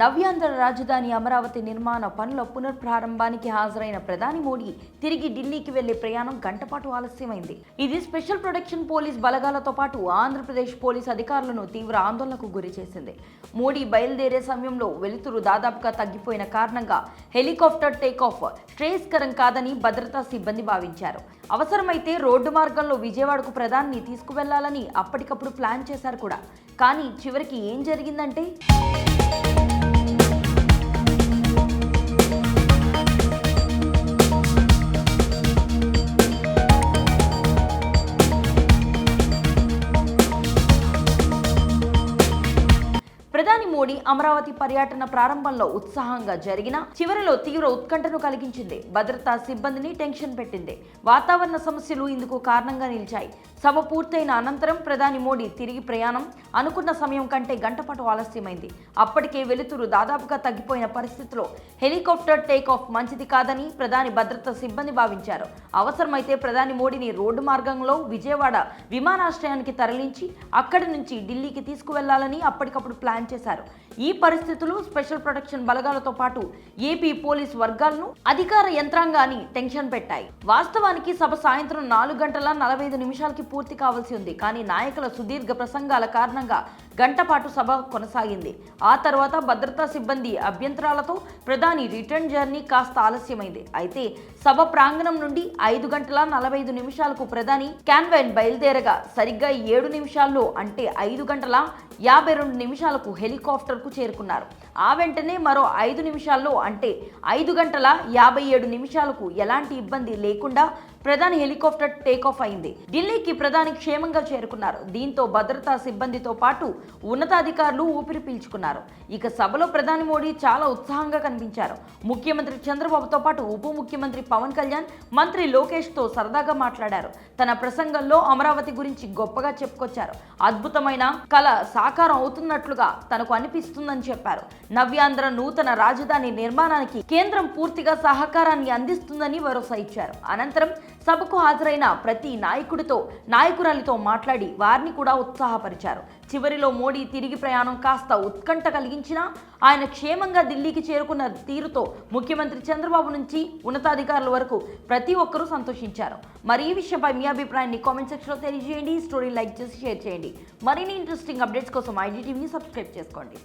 నవ్యాంధ్ర రాజధాని అమరావతి నిర్మాణ పనుల పునఃప్రారంభానికి హాజరైన ప్రధాని మోడీ తిరిగి ఢిల్లీకి వెళ్ళే ప్రయాణం గంటపాటు ఆలస్యమైంది. ఇది స్పెషల్ ప్రొటెక్షన్ పోలీస్ బలగాలతో పాటు ఆంధ్రప్రదేశ్ పోలీస్ అధికారులను తీవ్ర ఆందోళనకు గురి చేసింది. మోడీ బయలుదేరే సమయంలో వెలుతురు దాదాపుగా తగ్గిపోయిన కారణంగా హెలికాప్టర్ టేకాఫ్ శ్రేయస్కరం కాదని భద్రతా సిబ్బంది భావించారు. అవసరమైతే రోడ్డు మార్గంలో విజయవాడకు ప్రధాని తీసుకువెళ్ళాలని అప్పటికప్పుడు ప్లాన్ చేశారు కూడా. కానీ చివరికి ఏం జరిగిందంటే మోడీ అమరావతి పర్యటన ప్రారంభంలో ఉత్సాహంగా జరిగిన చివరిలో తీవ్ర ఉత్కంఠను కలిగించింది. భద్రతా సిబ్బందిని టెన్షన్ పెట్టింది. వాతావరణ సమస్యలు ఇందుకు కారణంగా నిలిచాయి. సభ పూర్తయిన అనంతరం ప్రధాని మోడీ తిరిగి ప్రయాణం అనుకున్న సమయం కంటే గంటపాటు ఆలస్యమైంది. అప్పటికే వెలుతురు దాదాపుగా తగ్గిపోయిన పరిస్థితిలో హెలికాప్టర్ టేక్ ఆఫ్ మంచిది కాదని ప్రధాని భద్రతా సిబ్బంది భావించారు. అవసరమైతే ప్రధాని మోడీని రోడ్డు మార్గంలో విజయవాడ విమానాశ్రయానికి తరలించి అక్కడి నుంచి ఢిల్లీకి తీసుకువెళ్ళాలని అప్పటికప్పుడు ప్లాన్ చేశారు. ఈ పరిస్థితులు స్పెషల్ ప్రొటెక్షన్ బలగాలతో పాటు ఏపీ పోలీస్ వర్గాలను అధికార యంత్రాంగాన్ని టెన్షన్ పెట్టాయి. వాస్తవానికి సభ సాయంత్రం నాలుగు గంటల నలభై ఐదు నిమిషాలకి పూర్తి కావాల్సి ఉంది. కానీ నాయకుల సుదీర్ఘ ప్రసంగాల కారణంగా గంట పాటు సభ కొనసాగింది. ఆ తర్వాత భద్రతా సిబ్బంది అభ్యంతరాలతో ప్రధాని రిటర్న్ జర్నీ కాస్త ఆలస్యమైంది. అయితే సభ ప్రాంగణం నుండి ఐదు గంటల నలభై ఐదు నిమిషాలకు ప్రధాని క్యాన్వైన్ బయలుదేరగా సరిగ్గా ఏడు నిమిషాల్లో అంటే ఐదు గంటల యాభై రెండు నిమిషాలకు హెలికాప్టర్ హెలికాప్టర్కు చేరుకున్నారు. ఆ వెంటనే మరో ఐదు నిమిషాల్లో అంటే ఐదు గంటల యాభై ఏడు నిమిషాలకు ఎలాంటి ఇబ్బంది లేకుండా ప్రధాని హెలికాప్టర్ టేకాఫ్ అయింది. ఢిల్లీకి ప్రధాని క్షేమంగా చేరుకున్నారు. దీంతో భద్రతా సిబ్బందితో పాటు ఉన్నతాధికారులు ఊపిరి పీల్చుకున్నారు. ఇక సభలో ప్రధాని మోడీ చాలా ఉత్సాహంగా కనిపించారు. ముఖ్యమంత్రి చంద్రబాబుతో పాటు ఉప ముఖ్యమంత్రి పవన్ కళ్యాణ్ మంత్రి లోకేష్తో సరదాగా మాట్లాడారు. తన ప్రసంగంలో అమరావతి గురించి గొప్పగా చెప్పుకొచ్చారు. అద్భుతమైన కళ సాకారం అవుతున్నట్లుగా తనకు అనిపిస్తుందని చెప్పారు. నవ్యాంధ్ర నూతన రాజధాని నిర్మాణానికి కేంద్రం పూర్తిగా సహకారాన్ని అందిస్తుందని భరోసా ఇచ్చారు. అనంతరం సభకు హాజరైన ప్రతి నాయకుడితో నాయకురాలితో మాట్లాడి వారిని కూడా ఉత్సాహపరిచారు. చివరిలో మోడీ తిరిగి ప్రయాణం కాస్త ఉత్కంఠ కలిగించినా ఆయన క్షేమంగా ఢిల్లీకి చేరుకున్న తీరుతో ముఖ్యమంత్రి చంద్రబాబు నుంచి ఉన్నతాధికారుల వరకు ప్రతి ఒక్కరూ సంతోషించారు. మరి ఈ విషయంపై మీ అభిప్రాయాన్ని కామెంట్ సెక్షన్లో తెలియజేయండి. స్టోరీ లైక్ చేసి షేర్ చేయండి. మరిన్ని ఇంట్రెస్టింగ్ అప్డేట్స్ కోసం ఐడి టీవీని సబ్స్క్రైబ్ చేసుకోండి.